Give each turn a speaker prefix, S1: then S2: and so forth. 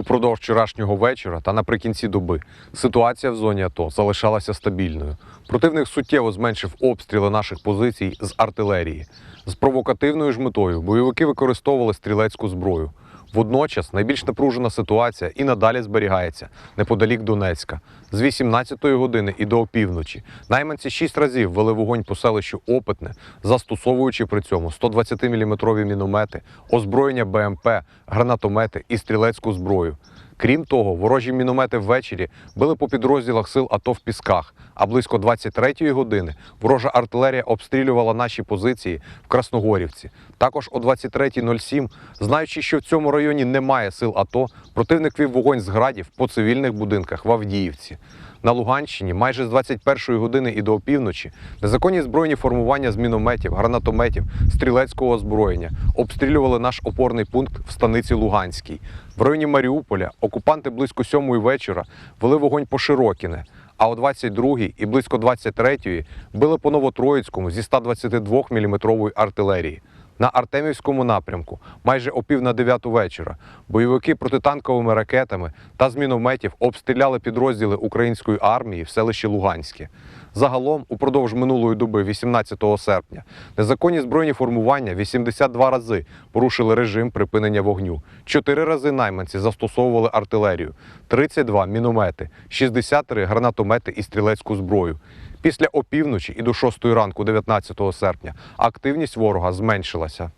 S1: Упродовж вчорашнього вечора та наприкінці доби ситуація в зоні АТО залишалася стабільною. Противник суттєво зменшив обстріли наших позицій з артилерії. З провокативною ж метою бойовики використовували стрілецьку зброю. Водночас найбільш напружена ситуація і надалі зберігається неподалік Донецька. З 18-ї години і до опівночі найманці шість разів вели вогонь по селищу Опитне, застосовуючи при цьому 120-мм міномети, озброєння БМП, гранатомети і стрілецьку зброю. Крім того, ворожі міномети ввечері били по підрозділах сил АТО в Пісках, а близько 23-ї години ворожа артилерія обстрілювала наші позиції в Красногорівці. Також о 23.07, знаючи, що в цьому районі немає сил АТО, противник вів вогонь з градів по цивільних будинках в Авдіївці. На Луганщині майже з 21-ї години і до опівночі незаконні збройні формування з мінометів, гранатометів, стрілецького озброєння обстрілювали наш опорний пункт в станиці Луганській. В районі Маріуполя окупанти близько сьомої вечора вели вогонь по Широкіне, а о 22-й і близько 23-ї били по Новотроїцькому зі 122 мм артилерії. На Артемівському напрямку майже о пів на дев'яту вечора бойовики протитанковими ракетами та з мінометів обстріляли підрозділи української армії в селищі Луганське. Загалом, упродовж минулої доби, 18 серпня, незаконні збройні формування 82 рази порушили режим припинення вогню. Чотири рази найманці застосовували артилерію, 32 міномети, 63 гранатомети і стрілецьку зброю. Після опівночі і до 6 ранку 19 серпня активність ворога зменшилася.